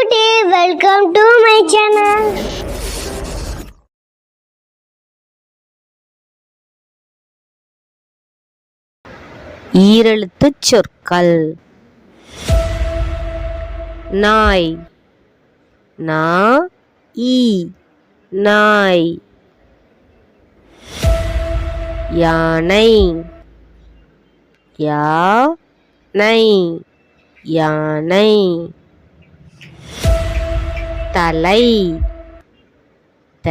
குட்டி welcome to my channel ஈரெழுத்து சொற்கள். நாய். நா ஈ நாய். யானை. யா நை யானை. தலை. த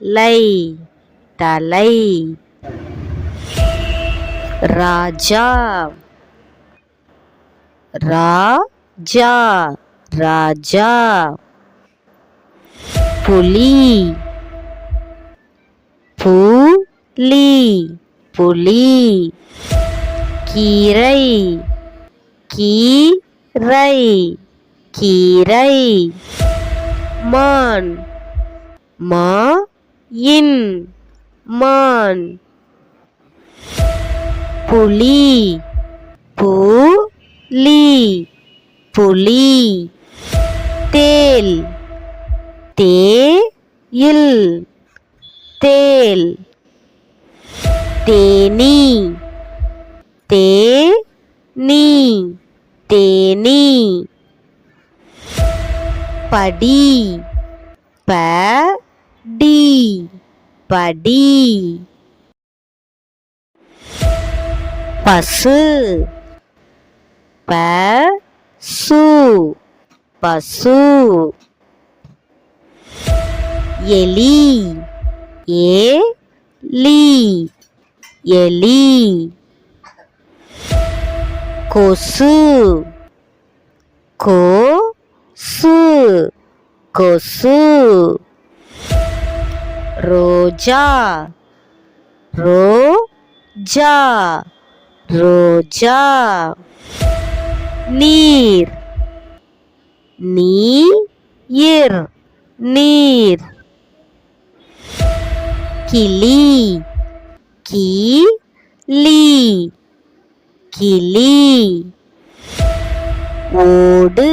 லை தலை. ராஜா. ராஜா. ராஜா. புலி. புலி. புலி. கீரை. கீரை. கீரை. மான். மா இன். மான். புலி. பூ புலி. புலி. தேல். தே இல் தேல். தேனி. தே நீ தேனி. படி. ப டி படி. பசு. ப சு பசு. எலி. ஏ லி எலி. கொசு. கோ சு கொசு. ரோஜா. ரோஜா. ரோஜா. நீர். நீர். நீர். கிளி. கிளி. கிளி. ஓடு.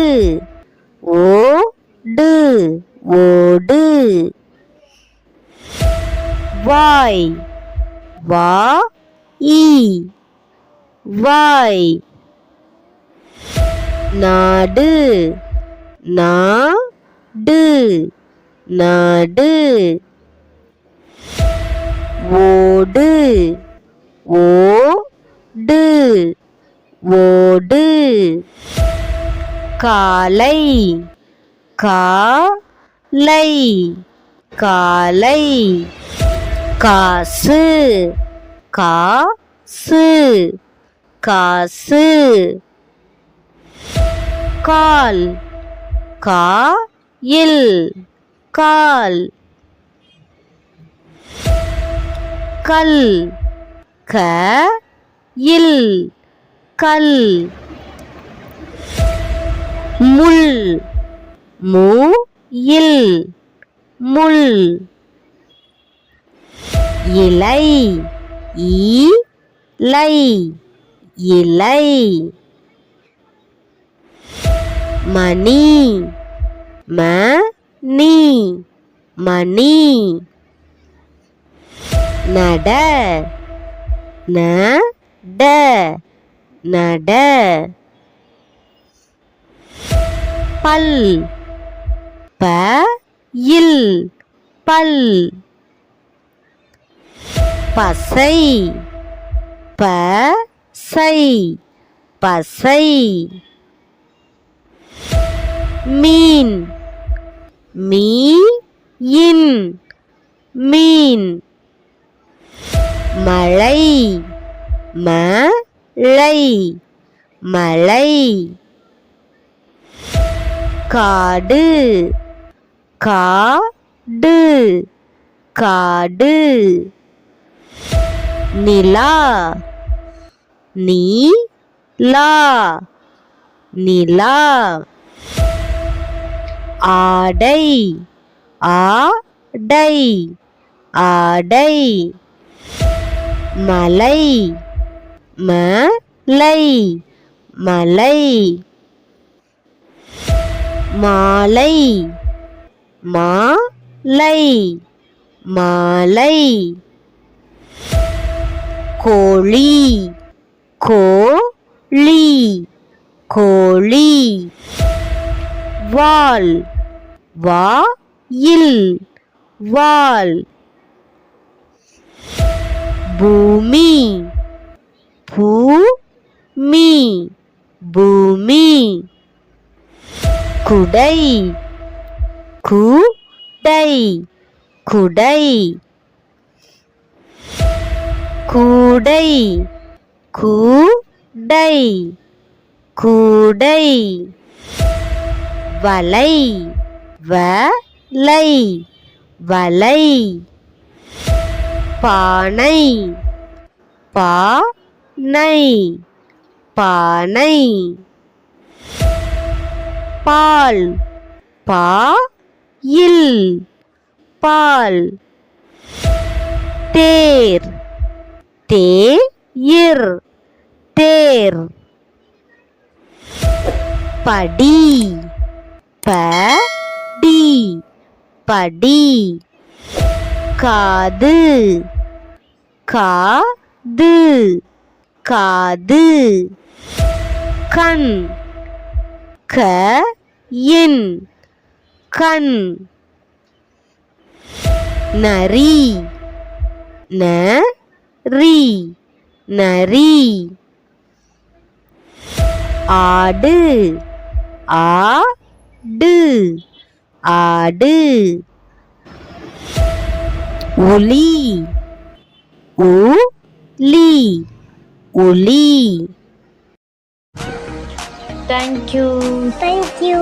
ஓ டு ஓடு. வாய் வா ஈ. வாய். நாடு நாடு நாடு. ஓடு ஓ டு ஓடு. காலை காலை காலை காசு காசு காசு. கால் காயில் கால். கல் க இல் கல். முள் மு இல் முள். இலை ஈலை இலை. மணி ம நீ மணி. நட ந ட நட. பல். ப இல் பல். பசை ப சை பசை. மீன் மீ இன் மீன். மழை மழை மலை காடு காடு காடு. நிலா நீலா நிலா. ஆடை ஆடை ஆடை. மலை மலை மலை. மாலை மாலை. மாலை. கோழி. கோழி. கோழி. வால் வாயில். வால் பூமி. பூமி. பூமி. குடை. கூடை குடை. கூடை கூடை. கூடை. வலை வலை. வலை. பானை பானை. பானை. பால் பா இல் பால் தேர் தேர் தேர். படி படி படி. காது காது காது. கண் க இன். கண். நரி. ந ரி நரி. ஆடு. ஆடு. ஆடு. ஒலி. ஒலி. ஒலி. Thank you thank you